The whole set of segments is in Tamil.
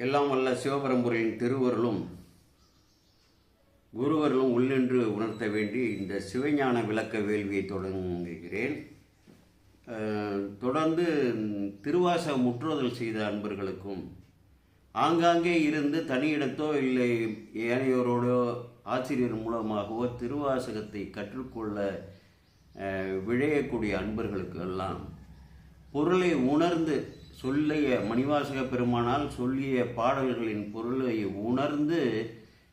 எல்லாம் வல்ல சிவபரம்புரையின் திருவருளும் குருவர்களும் உள்ளென்று உணர்த்த வேண்டி இந்த சிவஞான விளக்க வேள்வியை தொடங்குகிறேன். தொடர்ந்து திருவாச முற்றுதல் செய்த அன்பர்களுக்கும் ஆங்காங்கே இருந்து தனியிடத்தோ இல்லை ஏனையோரோடோ ஆசிரியர் மூலமாகவோ திருவாசகத்தை கற்றுக்கொள்ள விழையக்கூடிய அன்பர்களுக்கு எல்லாம் பொருளை உணர்ந்து சொல்லிய மணிவாசக பெருமானால் சொல்லிய பாடல்களின் பொருளை உணர்ந்து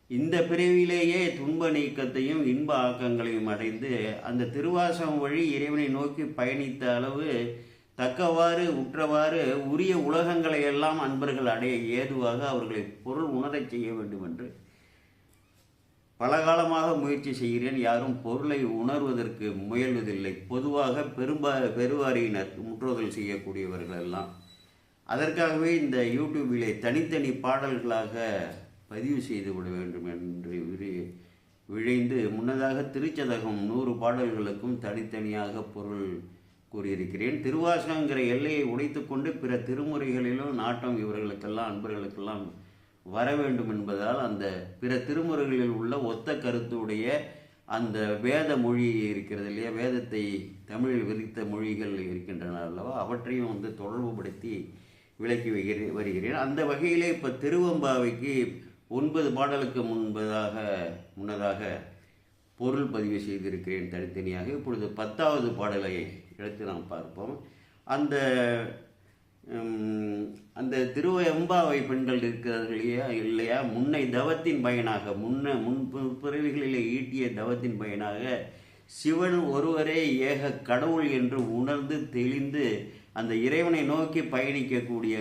இந்த பிரிவிலேயே துன்ப நீக்கத்தையும் இன்ப ஆக்கங்களையும் அடைந்து அந்த திருவாசகம் வழி இறைவனை நோக்கி பயணித்த அளவு தக்கவாறு உற்றவாறு உரிய உலகங்களை எல்லாம் அன்பர்கள் அடைய ஏதுவாக அவர்களை பொருள் உணரச் செய்ய வேண்டும் என்று பல காலமாக முயற்சி செய்கிறேன். யாரும் பொருளை உணர்வதற்கு முயல்வதில்லை. பொதுவாக பெரும்பா பெருவாரியினர் முற்றுதல் செய்யக்கூடியவர்கள் எல்லாம். அதற்காகவே இந்த யூடியூபிலே தனித்தனி பாடல்களாக பதிவு செய்து விட வேண்டும் என்று விரி விழைந்து முன்னதாக திருச்சதகம் நூறு பாடல்களுக்கும் தனித்தனியாக பொருள் கூறியிருக்கிறேன். திருவாசகங்கிற எல்லையை உடைத்துக்கொண்டு பிற திருமுறைகளிலும் நாட்டம் இவர்களுக்கெல்லாம் அன்பர்களுக்கெல்லாம் வர வேண்டும் என்பதால் அந்த பிற திருமுறைகளில் உள்ள ஒத்த கருத்துடைய அந்த வேத மொழி இருக்கிறது இல்லையா? வேதத்தை தமிழில் விரித்த மொழிகள் இருக்கின்றன அல்லவா? அவற்றையும் வந்து தொடர்புபடுத்தி விளக்கி வைக்கிறேன் வருகிறேன். அந்த வகையிலே இப்போ திருவம்பாவைக்கு ஒன்பது பாடலுக்கு முன்பதாக முன்னதாக பொருள் பதிவு செய்திருக்கிறேன் தனித்தனியாக. இப்பொழுது பத்தாவது பாடலை எடுத்து நாம் பார்ப்போம். அந்த அந்த திருவெம்பாவை பெண்கள் இருக்கிறார்கள் இல்லையா இல்லையா? முன்னை தவத்தின் பயனாக முன்ன முன் பிறவிகளிலே ஈட்டிய தவத்தின் பயனாக சிவன் ஒருவரே ஏக கடவுள் என்று உணர்ந்து தெளிந்து அந்த இறைவனை நோக்கி பயணிக்கக்கூடிய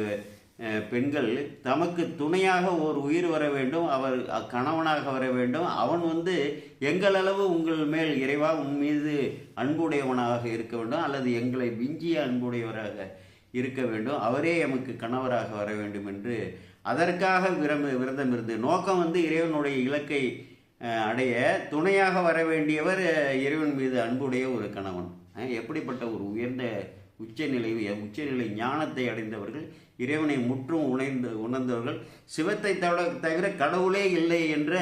பெண்கள் தமக்கு துணையாக ஒரு உயிர் வர வேண்டும் அவர் கணவனாக வர வேண்டும். அவன் வந்து எங்களளவு உங்கள் மேல் இறைவா உன் மீது அன்புடையவனாக இருக்க வேண்டும் அல்லது எங்களை விஞ்சிய அன்புடையவராக இருக்க வேண்டும். அவரே எமக்கு கணவராக வர வேண்டும் என்று அதற்காக விரம விரதம் இருந்து நோக்கம் வந்து இறைவனுடைய இலக்கை அடைய துணையாக வர வேண்டியவர் இறைவன் மீது அன்புடைய ஒரு கணவன். எப்படிப்பட்ட ஒரு உயர்ந்த உச்சநிலை உச்சநிலை ஞானத்தை அடைந்தவர்கள் இறைவனை முற்றும் உணர்ந்து உணர்ந்தவர்கள் சிவத்தை தவிர தவிர கடவுளே இல்லை என்ற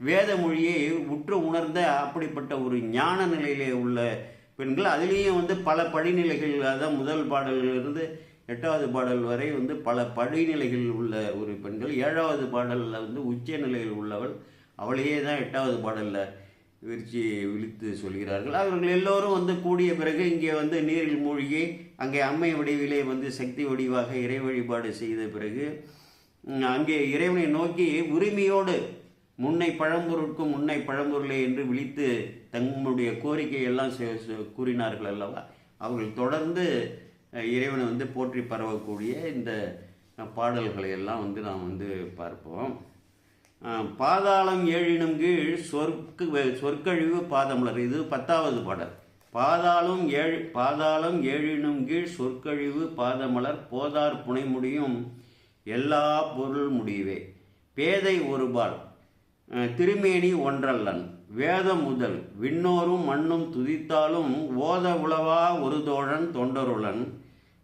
வேத மொழியை உற்று உணர்ந்த அப்படிப்பட்ட ஒரு ஞான நிலையிலே உள்ள பெண்கள் அதுலேயும் வந்து பல படிநிலைகள் அதான் முதல் பாடலிலிருந்து எட்டாவது பாடல் வரை வந்து பல படிநிலைகள் உள்ள ஒரு பெண்கள் ஏழாவது பாடலில் வந்து உச்ச நிலையில் உள்ளவள் அவளையே தான் எட்டாவது பாடலில் விரிச்சி விழித்து சொல்கிறார்கள். அவர்கள் எல்லோரும் வந்து கூடிய பிறகு இங்கே வந்து நீரில் மூழ்கி அங்கே அம்மை வடிவிலே வந்து சக்தி வடிவாக இறை வழிபாடு செய்த பிறகு அங்கே இறைவனை நோக்கி உரிமையோடு முன்னை பழம்பொருட்கும் முன்னை பழம்பொருளே என்று விழித்து தங்களுடைய கோரிக்கையெல்லாம் செ- கூறினார்கள் அல்லவா? அவர்கள் தொடர்ந்து இறைவனை வந்து போற்றி பரவக்கூடிய இந்த பாடல்களை எல்லாம் வந்து நாம் வந்து பார்ப்போம். பாதாளம் ஏழினும் கீழ் சொற்கு சொற்கழிவு பாதமலர் இது பத்தாவது பாடல். பாதாளம் ஏழு பாதாளம் ஏழினும் கீழ் சொற்கழிவு பாதமலர் போதார் புனைமுடியும் எல்லா பொருள் முடிவே பேதை ஒருபால் திருமேனி ஒன்றல்லன். வேதம் முதல் விண்ணோரும் மண்ணும் துதித்தாலும் ஓத உளவா ஒரு தோழன் தொண்டருளன்.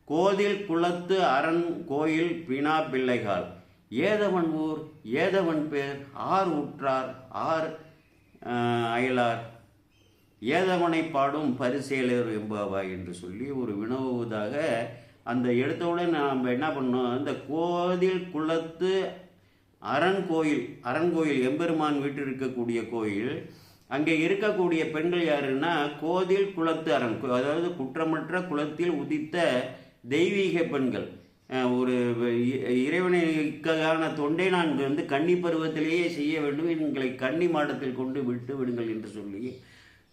கோதில் குளத்து அரண் கோயில் பினா பிள்ளைகால். ஏதவன் ஊர் ஏதவன் பேர் ஆர் உற்றார் ஆர் அயலார். ஏதவனை பாடும் பரிசேலர் என்பவா என்று சொல்லி ஒரு வினவுவதாக அந்த எடுத்தவுடன் நாம் என்ன பண்ணோம்? இந்த கோதில் குளத்து அரண் கோயில் அரண் கோயில் எம்பெருமான் வீட்டில் இருக்கக்கூடிய கோயில். அங்கே இருக்கக்கூடிய பெண்கள் யாருன்னா கோதில் குளத்து அரண் அதாவது குற்றமற்ற குலத்தில் உதித்த தெய்வீக பெண்கள். ஒரு இ- இறைவனுக்கான தொண்டை நான் வந்து கன்னி பருவத்திலேயே செய்ய வேண்டும். எங்களை கன்னி மாடத்தில் கொண்டு விட்டு விடுங்கள் என்று சொல்லி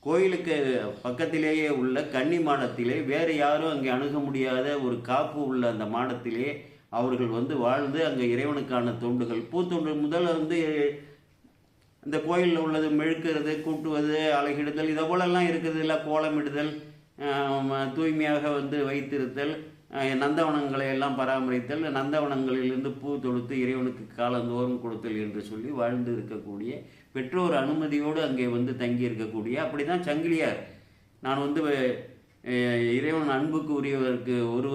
கோயிலுக்கு பக்கத்திலேயே உள்ள கன்னி மாடத்திலே வேறு யாரும் அங்கே அணுக முடியாத ஒரு காப்பு உள்ள அந்த மாடத்திலே அவர்கள் வந்து வாழ்ந்து அங்கே இறைவனுக்கான தொண்டுகள். பூத்தொண்டு முதல்ல வந்து இந்த கோயிலில் உள்ளது மெழுக்கிறது கூட்டுவது அழகிடுதல் இதை போலெல்லாம் இருக்கிறது இல்லை கோலமிடுதல் தூய்மையாக வந்து வைத்திருத்தல். நந்தவனங்களை எல்லாம் பராமரித்தல் நந்தவனங்களிலிருந்து பூ தொடுத்து இறைவனுக்கு காலந்தோறும் கொடுத்தல் என்று சொல்லி வாழ்ந்து இருக்கக்கூடிய பெற்றோர் அனுமதியோடு அங்கே வந்து தங்கி இருக்கக்கூடிய அப்படி தான் சங்கிலியார். நான் வந்து இறைவன் அன்புக்கு உரியவருக்கு ஒரு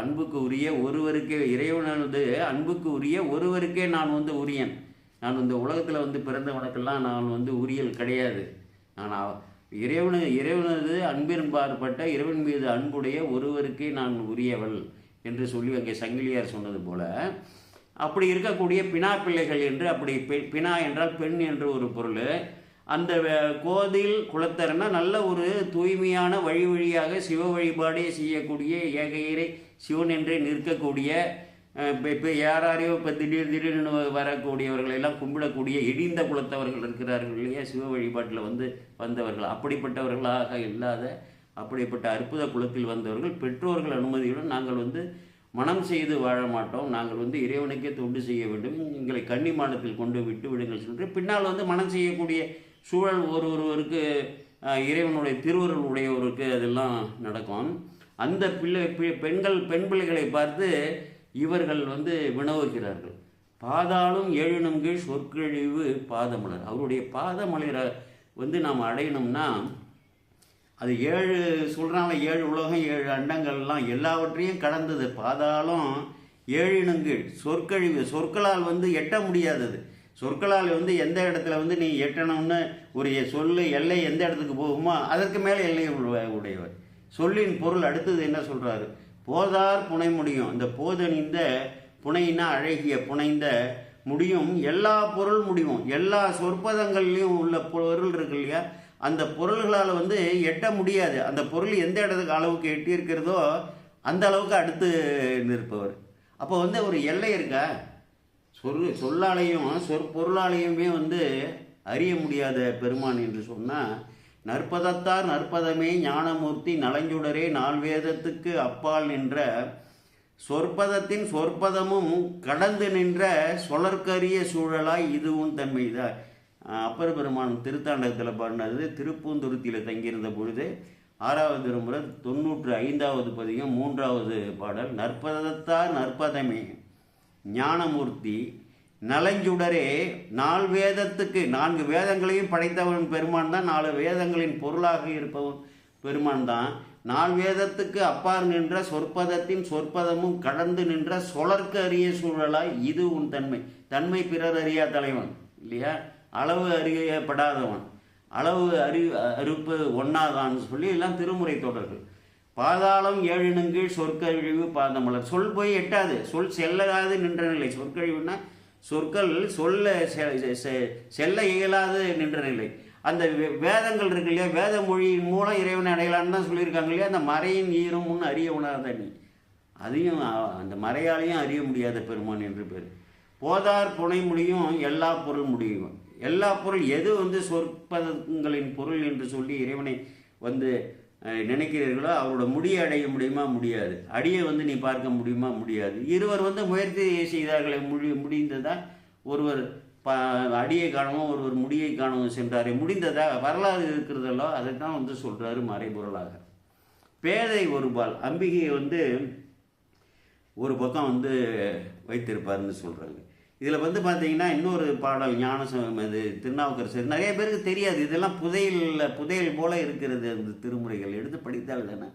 அன்புக்கு உரிய ஒருவருக்கே இறைவனது அன்புக்கு உரிய ஒருவருக்கே நான் வந்து உரியன். நான் இந்த உலகத்தில் வந்து பிறந்தவனுக்கெல்லாம் நான் வந்து உரியல் கிடையாது. நான் இறைவனு இறைவனது அன்பின்பாற்பட்ட இறைவன் மீது அன்புடைய ஒருவருக்கே நான் உரியவள் என்று சொல்லி அங்கே சங்கிலியார் சொன்னது போல அப்படி இருக்கக்கூடிய பினா பிள்ளைகள் என்று அப்படி பெ- பினா என்றால் பெண் என்று ஒரு பொருள். அந்த கோதில் குளத்தர்னா நல்ல ஒரு தூய்மையான வழி வழியாக சிவ வழிபாடே செய்யக்கூடிய ஏகையரை சிவன் என்றே நிற்கக்கூடிய இப்போ இப்போ யாராரையோ இப்போ திடீர் திடீர்னு வரக்கூடியவர்கள் எல்லாம் கும்பிடக்கூடிய இடிந்த குலத்தவர்கள் இருக்கிறார்கள் இல்லையா? சிவ வழிபாட்டில் வந்து வந்தவர்கள். அப்படிப்பட்டவர்களாக இல்லாத அப்படிப்பட்ட அற்புத குலத்தில் வந்தவர்கள் பெற்றோர்கள் அனுமதியுடன் நாங்கள் வந்து மனம் செய்து வாழ மாட்டோம். நாங்கள் வந்து இறைவனுக்கே தொண்டு செய்ய வேண்டும். எங்களை கன்னிமானத்தில் கொண்டு விட்டு விடுங்கள் சென்று பின்னால் வந்து மனம் செய்யக்கூடிய சூழல் ஒரு ஒருவருக்கு இறைவனுடைய திருவருள் உடையவருக்கு அதெல்லாம் நடக்கும். அந்த பிள்ளை பி- பெண்கள் பெண் பிள்ளைகளை பார்த்து இவர்கள் வந்து வினவுகிறார்கள். பாதாளும் ஏழினும் கீழ் சொற்கழிவு பாதமலர். அவருடைய பாதமலரை வந்து நாம் அடையணும்னா அது ஏழு சொல்கிறாங்க ஏழு உலகம் ஏழு அண்டங்கள்லாம் எல்லாவற்றையும் கடந்தது பாதாளம் ஏழினுங்கீழ் சொற்கழிவு. சொற்களால் வந்து எட்ட முடியாதது சொற்களால் வந்து எந்த இடத்துல வந்து நீ எட்டணும்னு ஒரு சொல்லு எல்லை எந்த இடத்துக்கு போகுமோ அதற்கு மேலே எல்லை உள்ள- உடையவர். சொல்லின் பொருள் அடுத்தது என்ன சொல்கிறாரு போதார் புனை முடியும். இந்த போதணிந்த புனைனா அழகிய புனைந்த முடியும். எல்லா பொருள் முடியும் எல்லா சொற்பதங்கள்லையும் உள்ள பொருள் இருக்கு இல்லையா? அந்த பொருள்களால் வந்து எட்ட முடியாது. அந்த பொருள் எந்த இடத்துக்கு அளவுக்கு எட்டி இருக்கிறதோ அந்த அளவுக்கு அடுத்து நிற்பவர். அப்போ வந்து ஒரு எல்லை இருக்கா? சொல் சொல்லாலையும் சொற்பொருளாலையுமே வந்து அறிய முடியாத பெருமான் என்று சொன்னால் நற்பதத்தார் நற்பதமே ஞானமூர்த்தி நலஞ்சுடரே நால்வேதத்துக்கு அப்பால் நின்ற சொற்பதத்தின் சொற்பதமும் கடந்து நின்ற சொலற்கரிய சூழலாய் இதுவும் தன்மைதான் அப்பர் பெருமான் திருத்தாண்டகத்தில் பாடினது திருப்பூந்துருத்தியில் தங்கியிருந்த பொழுது ஆறாவது திருமுறை தொண்ணூற்று ஐந்தாவது பதிகம் மூன்றாவது பாடல் நற்பதத்தார் நற்பதமே ஞானமூர்த்தி நலஞ்சுடரே நால் வேதத்துக்கு நான்கு வேதங்களையும் படைத்தவன் பெருமான் தான் நாலு வேதங்களின் பொருளாக இருப்பவன் பெருமான் தான். நால் வேதத்துக்கு அப்பார் நின்ற சொற்பதத்தின் சொற்பதமும் கடந்து நின்ற சொலர்க்கு அறிய சூழலாய் இது உன் தன்மை. தன்மை பிறர் அறியா தலைவன் இல்லையா? அளவு அறியப்படாதவன். அளவு அறி அறுப்பு ஒன்னாதான்னு சொல்லி எல்லாம் திருமுறை தொடர்கள். பாதாளம் ஏழினுங்கீழ் சொற்கழிவு பாதமலர். சொல் போய் எட்டாது சொல் செல்லாது நின்ற நிலை. சொற்கழிவுன்னா சொற்கள் சொல்ல செ- செ- செல்ல இயலாது நின்ற நிலை. அந்த வே- வேதங்கள் இருக்கு இல்லையா? வேத மொழியின் மூலம் இறைவனை அடையலான்னு தான் சொல்லியிருக்காங்க இல்லையா? அந்த மறையின் ஈரும் முன் அறிய உணர்ந்த நீ. அதையும் அந்த மறையாலையும் அறிய முடியாத பெருமான் என்று பேர். போதார் புனை முடியும் எல்லா பொருள் முடியும். எல்லா பொருள் எது வந்து சொற்பதங்களின் பொருள் என்று சொல்லி இறைவனை வந்து நினைக்கிறீர்களோ அவரோட முடியை அடைய முடியுமா? முடியாது. அடியை வந்து நீ பார்க்க முடியுமா? முடியாது. இருவர் வந்து முயற்சி செய்தார்களே முடி முடிந்ததா? ஒருவர் ப அடியை காணவும் ஒருவர் முடியை காணவும் சென்றாரே. முடிந்ததா? வரலாறு இருக்கிறதல்லோ அதை தான் வந்து சொல்கிறாரு மறைபொருளாக. பேதை ஒருபால் அம்பிகையை வந்து ஒரு பக்கம் வந்து வைத்திருப்பாருன்னு சொல்கிறாங்க இதில் வந்து பார்த்தீங்கன்னா இன்னொரு பாடல் ஞானசம் இது திருநாவுக்கரசர். நிறைய பேருக்கு தெரியாது. இதெல்லாம் புதையலில் புதையல் போல இருக்கிறது அந்த திருமுறைகள். எடுத்து படித்தால் தானே?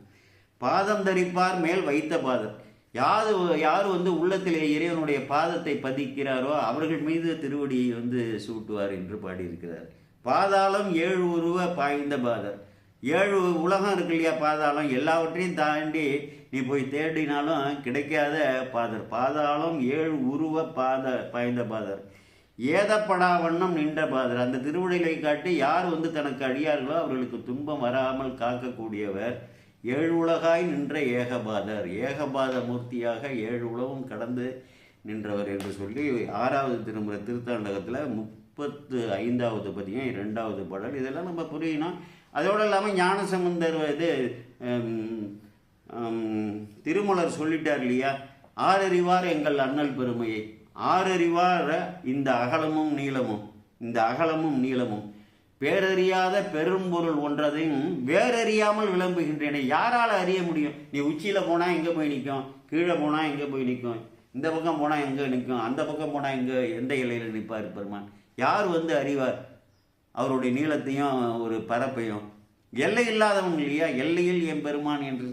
பாதம் தரிப்பார் மேல் வைத்த பாதம். யாது யார் வந்து உள்ளத்திலே இறைவனுடைய பாதத்தை பதிக்கிறாரோ அவர்கள் மீது திருவடியை வந்து சூட்டுவார் என்று பாடியிருக்கிறார். பாதாளம் ஏழு உருவ பாய்ந்த பாதர் ஏழு உலகம் இருக்கு இல்லையா பாதாளம்? எல்லாவற்றையும் தாண்டி நீ போய் தேடினாலும் கிடைக்காத பாதர். பாதாளம் ஏழு உருவ பாத பாய்ந்த பாதர். ஏதப்படா வண்ணம் நின்ற பாதர். அந்த திருவிடைகளை காட்டி யார் வந்து தனக்கு அழியார்களோ அவர்களுக்கு துன்பம் வராமல் காக்கக்கூடியவர் ஏழு உலகாய் நின்ற ஏகபாதர் ஏகபாத மூர்த்தியாக ஏழு உலகம் கடந்து நின்றவர் என்று சொல்லி ஆறாவது திருமுறை திருத்தாண்டகத்தில் முப்பத்து ஐந்தாவது பதியம் இரண்டாவது பாடல். இதெல்லாம் நம்ம புரியணும். அதோடு இல்லாமல் ஞானசம்பந்தர் இது திருமலர் சொல்லிட்டார் இல்லையா? ஆறறிவார் எங்கள் அண்ணல் பெருமையை. ஆறறிவார இந்த அகலமும் நீளமும் இந்த அகலமும் நீளமும். பேரறியாத பெரும்பொருள் ஒன்றதையும் வேறறியாமல் விளம்புகின்றன. யாரால் அறிய முடியும்? நீ உச்சியில் போனால் எங்கே போய் நிற்கும் கீழே போனால் எங்கே போய் நிற்கும் இந்த பக்கம் போனால் எங்கே நிற்கும் அந்த பக்கம் போனால் எங்கே எந்த இலையில் நிற்பார் பெருமான்? யார் வந்து அறிவார்? அவருடைய நீளத்தையும் ஒரு பரப்பையும். எல்லை இல்லாதவன் இல்லையா? எல்லையில் என் பெருமான் என்று.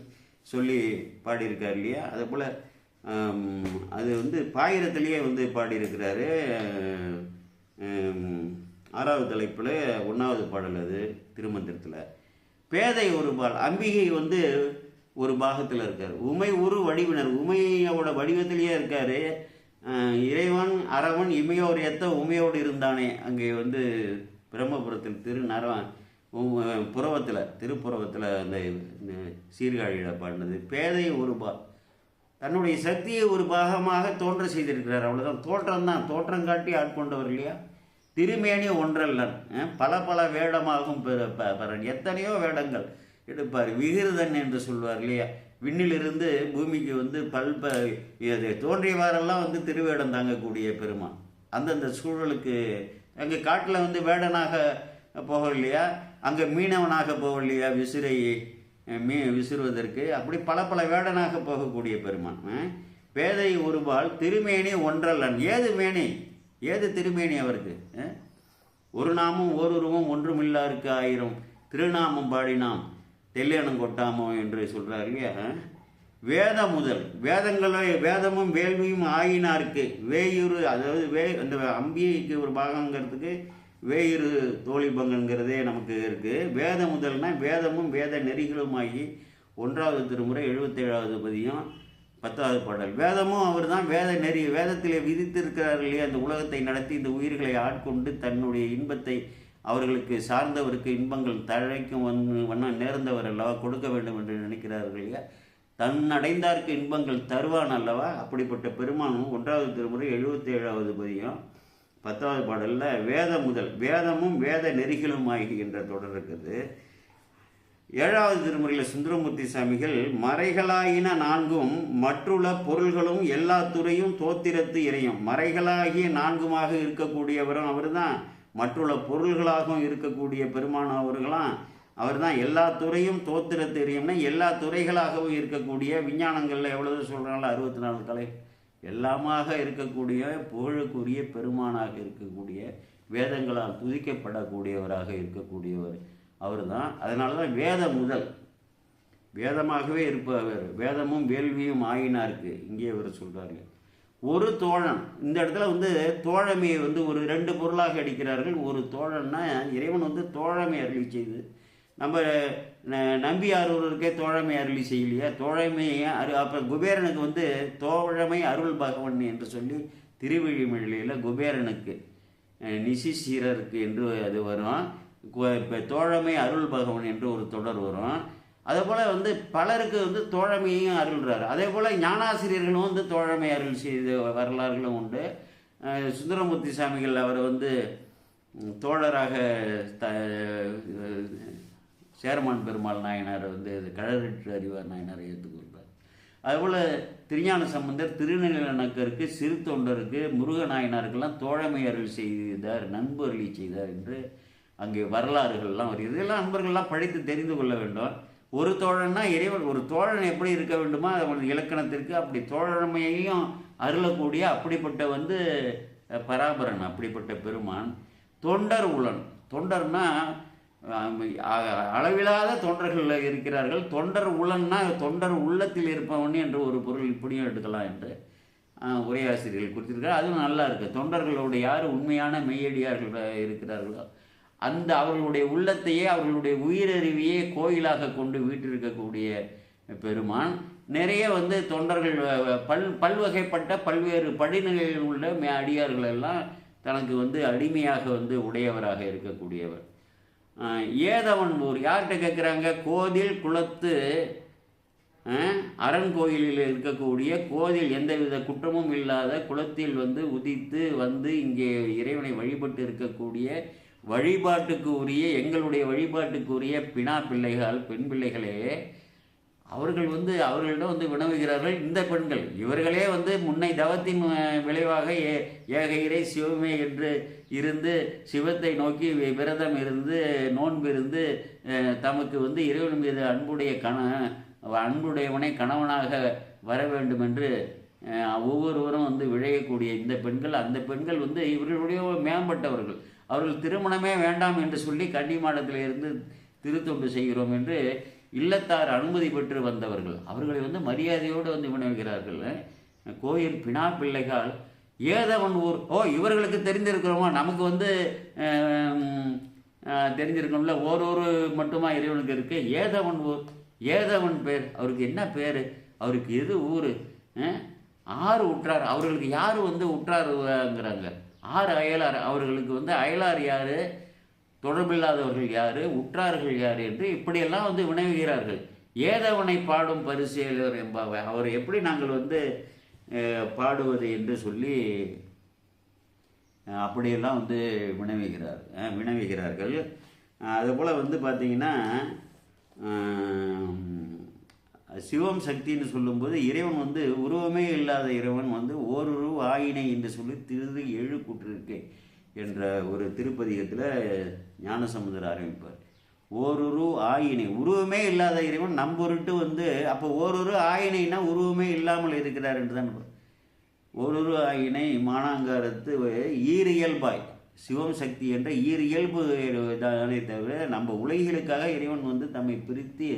சொல்லி பாடியிருக்கார் இல்லையா? அதே போல் அது வந்து பாயிரத்திலேயே வந்து பாடியிருக்கிறாரு. ஆறாவது தலைப்பில் ஒன்றாவது பாடல் அது திருமந்திரத்தில். பேதை ஒரு பால் அம்பிகை வந்து ஒரு பாகத்தில் இருக்கார். உமை உரு வடிவினர் உமையோட வடிவத்திலேயே இருக்கார். இறைவன் அரவன் இமையோர் ஏத்த உமையோடு இருந்தானே. அங்கே வந்து பிரம்மபுரத்தில் திருநரவன் புறவத்தில் திருப்புறவத்தில் அந்த இந்த சீர்காழியில் பாடினது பேதை ஒரு பா தன்னுடைய சக்தியை ஒரு பாகமாக தோன்ற செய்திருக்கிறார். அவ்வளோதான் தோற்றம் தான். தோற்றம் காட்டி ஆட்கொண்டவர் இல்லையா? திருமேனி ஒன்றல்லன் பல பல வேடமாகும் ப- பரன் எத்தனையோ வேடங்கள் எடுப்பார். விகிருதன் என்று சொல்வார் இல்லையா? விண்ணிலிருந்து பூமிக்கு வந்து பல்ப இது தோன்றியவாறெல்லாம் வந்து திருவேடம் தாங்கக்கூடிய பெருமான். அந்தந்த சூழலுக்கு அங்கே காட்டில் வந்து வேடனாக போக இல்லையா அங்கே மீனவனாக போகலையா விசிறை மீ விசிறுவதற்கு? அப்படி பல பல வேடனாக போகக்கூடிய பெருமான் பேதை ஒருபால் திருமேனி ஒன்றல்லன். ஏது மேனி? ஏது திருமேனி அவருக்கு? ஒரு நாமும் ஓருருவம் ஒன்றுமில்லாருக்கு ஆயிரம். திருநாமம் பாடினாம் தெல்லியனம் கொட்டாமோ என்று சொல்கிறார் இல்லையா? வேத முதல். வேதங்களை வேதமும் வேள்வியும் ஆயினாருக்கு. வேயுறு அதாவது வே அந்த அம்பிகைக்கு ஒரு பாகங்கிறதுக்கு வேயிறு தோழிபங்கங்கிறதே நமக்கு இருக்குது வேத முதல்னா வேதமும் வேத நெறிகளுமாகி ஒன்றாவது திருமுறை எழுபத்தேழாவது பதியம் பத்தாவது பாடல். வேதமும் அவர் தான் வேத நெறி வேதத்திலே விதித்திருக்கிறார் இல்லையா? அந்த உலகத்தை நடத்தி இந்த உயிர்களை ஆட்கொண்டு தன்னுடைய இன்பத்தை அவர்களுக்கு சார்ந்தவருக்கு இன்பங்கள் தழைக்கும் வண்ணம் நேர்ந்தவர் அல்லவா? கொடுக்க வேண்டும் என்று நினைக்கிறார்கள் இல்லையா? தன் அடைந்தார்க்கு இன்பங்கள் தருவான் அல்லவா? அப்படிப்பட்ட பெருமானும் ஒன்றாவது திருமுறை எழுபத்தி ஏழாவது பதியம் பத்தாவது பாடலில் வேத முதல் வேதமும் வேத நெறிகளும் ஆகின்ற தொடர் இருக்குது. ஏழாவது திருமுறையில் சுந்தரமூர்த்தி சாமிகள் மறைகளாயின நான்கும் மற்றுள்ள பொருள்களும் எல்லா துறையும் தோத்திரத்து இறையும். மறைகளாகிய நான்குமாக இருக்கக்கூடியவரும் அவர்தான். மற்றுள்ள பொருள்களாகவும் இருக்கக்கூடிய பெருமான் அவர்களாம். அவர்தான் எல்லா துறையும் தோத்திரத்து இறையும்னா எல்லா துறைகளாகவும் இருக்கக்கூடிய விஞ்ஞானங்களில் எவ்வளவு சொல்கிறாங்களோ அறுபத்தி நாலு கலை எல்லாமாக இருக்கக்கூடிய புகழுக்குரிய பெருமானாக இருக்கக்கூடிய வேதங்களால் துதிக்கப்படக்கூடியவராக இருக்கக்கூடியவர் அவர் தான் அதனால தான் வேத முதல். வேதமாகவே இருப்பவர். வேதமும் வேள்வியும் ஆயினாருக்கு இங்கே இவர் சொல்கிறாரு ஒரு தோழன். இந்த இடத்துல வந்து தோழமையை வந்து ஒரு ரெண்டு பொருளாக அடிக்கிறார்கள். ஒரு தோழன்னா இறைவன் வந்து தோழமை அருளி செய்து நம்ம ந- நம்பியார் தோழமை அருளி செய்யலையா தோழமையை அரு அப்போ குபேரனுக்கு வந்து தோழமை அருள் பகவன் என்று சொல்லி திருவிழிமொழியில் குபேரனுக்கு நிசிசீரருக்கு என்று அது வரும். இப்போ தோழமை அருள் பகவன் என்று ஒரு தொடர் வரும். அதே போல் வந்து பலருக்கு வந்து தோழமையும் அருள்றாரு. அதே போல் ஞானாசிரியர்களும் வந்து தோழமை அருள் செய்த வரலாறுகளும் உண்டு. சுந்தரமூர்த்தி சாமிகள் அவர் வந்து தோழராக த சேரமான் பெருமாள் நாயனார் வந்து கழகற்று அறிவார் நாயனாரை ஏற்றுக்கொள்றார் அதுபோல் திருஞான சம்பந்தர் திருநெல்வேலனக்கருக்கு சிறு தொண்டருக்கு முருக நாயனாருக்கெல்லாம் தோழமை அருள் செய்தார் நண்பு அருளி செய்தார் என்று அங்கே வரலாறுகள்லாம் வருகிறது இதெல்லாம் நண்பர்கள்லாம் படித்து தெரிந்து கொள்ள வேண்டும். ஒரு தோழன்னா இறைவன் ஒரு தோழன் எப்படி இருக்க வேண்டுமோ அவன் இலக்கணத்திற்கு அப்படி தோழமையையும் அருளக்கூடிய அப்படிப்பட்ட வந்து பராபரன் அப்படிப்பட்ட பெருமான். தொண்டர் உளன். தொண்டர்னா அளவிலாத தொண்டர்கள் இருக்கிறார்கள். தொண்டர் உள்ளன்னா தொண்டர் உள்ளத்தில் இருப்பவன் என்று ஒரு பொருள் இப்படியும் எடுக்கலாம் என்று உரையாசிரியர்கள் குறித்திருக்கிறார். அதுவும் நல்லா இருக்கு. தொண்டர்களுடைய யார் உண்மையான மெய்யடியார்கள் இருக்கிறார்களோ அந்த அவர்களுடைய உள்ளத்தையே அவர்களுடைய உயிரறிவையே கோயிலாக கொண்டு வீட்டிருக்கக்கூடிய பெருமான். நிறைய வந்து தொண்டர்கள் பல் பல்வகைப்பட்ட பல்வேறு படிநிலையில் உள்ள மே- அடியார்கள் எல்லாம் தனக்கு வந்து அடிமையாக வந்து உடையவராக இருக்கக்கூடியவர். ஏதவன் ஊர். யார்கிட்ட கேட்குறாங்க கோதில் குளத்து அரண் கோயிலில் இருக்கக்கூடிய கோதில். எந்தவித குற்றமும் இல்லாத குளத்தில் வந்து உதித்து வந்து இங்கே இறைவனை வழிபட்டு இருக்கக்கூடிய வழிபாட்டுக்கு உரிய எங்களுடைய வழிபாட்டுக்கு உரிய பினா பிள்ளைகள் பெண் பிள்ளைகளே அவர்கள் வந்து அவர்களிடம் வந்து வினவுகிறார்கள். இந்த பெண்கள் இவர்களே வந்து முன்னை தவத்தின் விளைவாக ஏ ஏக இறை சிவமே என்று இருந்து சிவத்தை நோக்கி வி- விரதம் இருந்து நோன்பு இருந்து தமக்கு வந்து இறைவன் மீது அன்புடைய கண அன்புடையவனை கணவனாக வர வேண்டும் என்று ஒவ்வொருவரும் வந்து விழையக்கூடிய இந்த பெண்கள். அந்த பெண்கள் வந்து இவர்களுடைய மேம்பட்டவர்கள். அவர்கள் திருமணமே வேண்டாம் என்று சொல்லி கன்னிமாடத்தில் இருந்து திருத்தொண்டு செய்கிறோம் என்று இல்லத்தார் அனுமதி பெற்று வந்தவர்கள். அவர்களை வந்து மரியாதையோடு வந்து வினவுகிறார்கள் கோயில் பினா பிள்ளைகள் ஏதவன் ஊர். ஓ இவர்களுக்கு தெரிந்திருக்கிறோமா? நமக்கு வந்து ஆம், ஒரு தெரிஞ்சிருக்கணும்ல. ஓரொரு மட்டுமா இறைவனுக்கு இருக்கு. ஏதவன் ஊர் ஏதவன் பேர். அவருக்கு என்ன பேர்? அவருக்கு எது ஊர்? ஆறு உற்றார். அவர்களுக்கு யார் வந்து உற்றாருங்கிறாங்க ஆறு அயலார். அவர்களுக்கு வந்து அயலார் யார்? தொடர்பில்லாதவர்கள் யார்? உற்றார்கள் யார் என்று இப்படியெல்லாம் வந்து வினவுகிறார்கள். ஏதவனை பாடும் பரிசேலர் என்பாவை அவர் எப்படி நாங்கள் வந்து பாடுவது என்று சொல்லி அப்படியெல்லாம் வந்து வினவுகிறார் வினவுகிறார்கள். அதுபோல் வந்து பார்த்தீங்கன்னா சிவம் சக்தின்னு சொல்லும்போது இறைவன் வந்து உருவமே இல்லாத இறைவன் வந்து ஓருரு ஆயினை என்று சொல்லி திரு எழு கூற்றிருக்கு என்ற ஒரு திருப்பதிகத்தில் ஞானசமுதர் ஆரம்பிப்பார். ஓரொரு ஆயினை உருவமே இல்லாத இறைவன் நம்பொருட்டு வந்து அப்போ ஓரொரு ஆயினைனா உருவமே இல்லாமல் இருக்கிறார் என்று தான் ஓரொரு ஆயினை மானாங்காரத்து ஈரியல்பாய் சிவம் சக்தி என்ற ஈரியல்பு தானே தவிர நம்ம உலகிலுக்காக இறைவன் வந்து தம்மை பிரித்து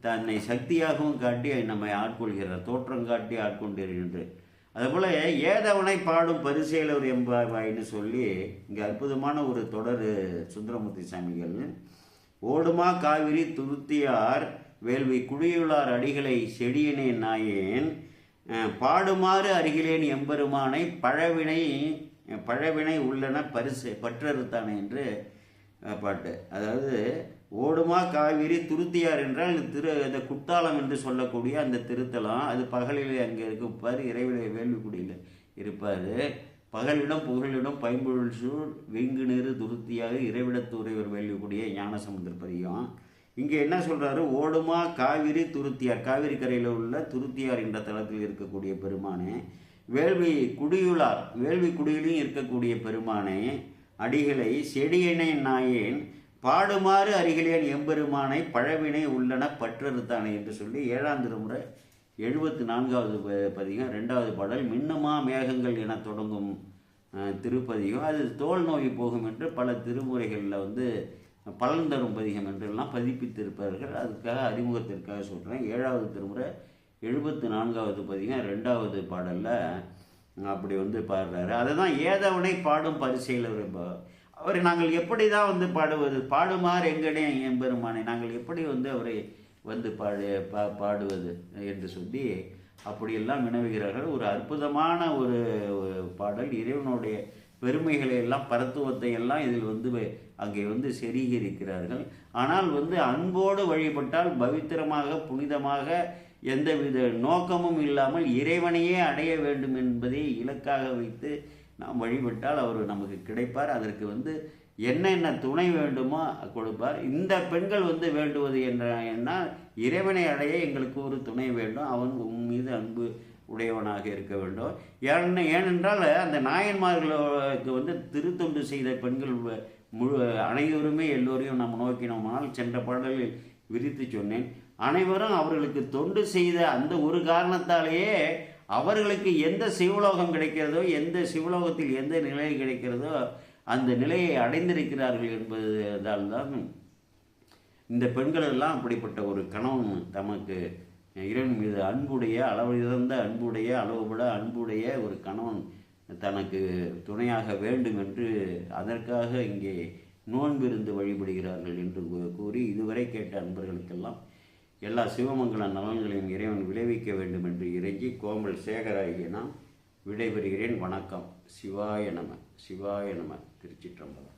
தன்னை சக்தியாகவும் காட்டி நம்மை ஆட்கொள்கிறார் தோற்றம் காட்டி ஆட்கொண்டிருக்கின்ற அதுபோல் ஏதவனை பாடும் பரிசேலவர் எம்பாய்னு சொல்லி இங்கே அற்புதமான ஒரு தொடர் சுந்தரமூர்த்தி சாமிகள். ஓடுமா காவிரி துருத்தியார் வேள்வி குடியுளார் அடிகளை செடியனே நாயேன் பாடுமாறு அருகிலேன் எம்பெருமானை பழவினை பழவினை உள்ளன பரிசு பற்றறுத்தானே என்று பாட்டு. அதாவது ஓடுமா காவிரி துருத்தியார் என்றால் இந்த திரு இந்த குத்தாலம் என்று சொல்லக்கூடிய அந்த திருத்தலம் அது பகலில் அங்கே இருப்பார் இறைவிலை வேள்விக்குடியில் இருப்பார். பகலிடம் புகழிடம் பைம்பொழில் சூழ் வெங்கு நீரு துருத்தியாக இறைவிடத்துறைவர் வேள்விக்குடிய ஞானசமுத்திர பரியம் இங்கே என்ன சொல்கிறாரு ஓடுமா காவிரி துருத்தியார் காவிரி கரையில் உள்ள துருத்தியார் என்ற தளத்தில் இருக்கக்கூடிய பெருமானே வேள்வி குடியுளார் வேள்வி குடியிலும் இருக்கக்கூடிய பெருமானே அடிகளை செடியினை நாயேன் பாடுமாறு அருகிலேன் எம்பெருமானை பழவினை உள்ளன பற்றறுத்தானே என்று சொல்லி ஏழாம் திருமுறை எழுபத்தி நான்காவது ப- பதிகம் ரெண்டாவது பாடல் மின்னுமா மேகங்கள் என தொடங்கும் திருப்பதியும் திருப்பதிகம். அது தோல் நோய் போகும் என்று பல திருமுறைகளில் வந்து பலன் தரும் பதிகம் என்றெல்லாம் பதிப்பித்திருப்பார்கள். அதுக்காக அறிமுகத்திற்காக சொல்கிறேன் ஏழாவது திருமுறை எழுபத்தி நான்காவது பதிகம் ரெண்டாவது பாடலில் அப்படி வந்து பாடுறாரு. அதை தான் ஏதவனை பாடும் பரிசையில் அவரை நாங்கள் எப்படி தான் வந்து பாடுவது? பாடுமாறு எங்கனே எம்பெருமானை நாங்கள் எப்படி வந்து அவரை வந்து பாடு பா பாடுவது என்று சொல்லி அப்படியெல்லாம் வினவுகிறார்கள். ஒரு அற்புதமான ஒரு பாடல். இறைவனுடைய பெருமைகளை எல்லாம் பரத்துவத்தை எல்லாம் இதில் வந்து அங்கே வந்து செருகியிருக்கிறார்கள். ஆனால் வந்து அன்போடு வழிபட்டால் பவித்திரமாக புனிதமாக எந்தவித நோக்கமும் இல்லாமல் இறைவனையே அடைய வேண்டும் என்பதை இலக்காக வைத்து நாம் வழிபட்டால் அவர் நமக்கு கிடைப்பார். அதற்கு வந்து என்னென்ன துணை வேண்டுமோ கொடுப்பார். இந்த பெண்கள் வந்து வேண்டுவது என்ற என்ன இறைவனை அடைய எங்களுக்கு ஒரு துணை வேண்டும். அவன் உன் மீது அன்பு உடையவனாக இருக்க வேண்டும். ஏன் ஏனென்றால் அந்த நாயன்மார்களுக்கு வந்து திருத்தொண்டு செய்த பெண்கள் முழு அனைவருமே எல்லோரையும் நாம் நோக்கினோமானால் சென்ற பாடலில் விரித்து சொன்னேன். அனைவரும் அவர்களுக்கு தொண்டு செய்த அந்த ஒரு காரணத்தாலேயே அவர்களுக்கு எந்த சிவலோகம் கிடைக்கிறதோ எந்த சிவலோகத்தில் எந்த நிலை கிடைக்கிறதோ அந்த நிலையை அடைந்திருக்கிறார்கள் என்பதால் தான் இந்த பெண்கள் எல்லாம் அப்படிப்பட்ட ஒரு கணவன் தமக்கு இறைவன் மீது அன்புடைய அளவிழந்த அன்புடைய அளவுபட அன்புடைய ஒரு கணவன் தனக்கு துணையாக வேண்டும் என்று அதற்காக இங்கே நோன்பிருந்து வழிபடுகிறார்கள் என்று கூறி இதுவரை கேட்ட அன்பர்களுக்கெல்லாம் எல்லா சிவமங்கல நலன்களையும் இறைவன் விளைவிக்க வேண்டும் என்று இறங்கி கோமல் சேகராகிய நான் விடைபெறுகிறேன். வணக்கம். சிவாய நம. சிவாய நம. திருச்சிற்றம்பலம்.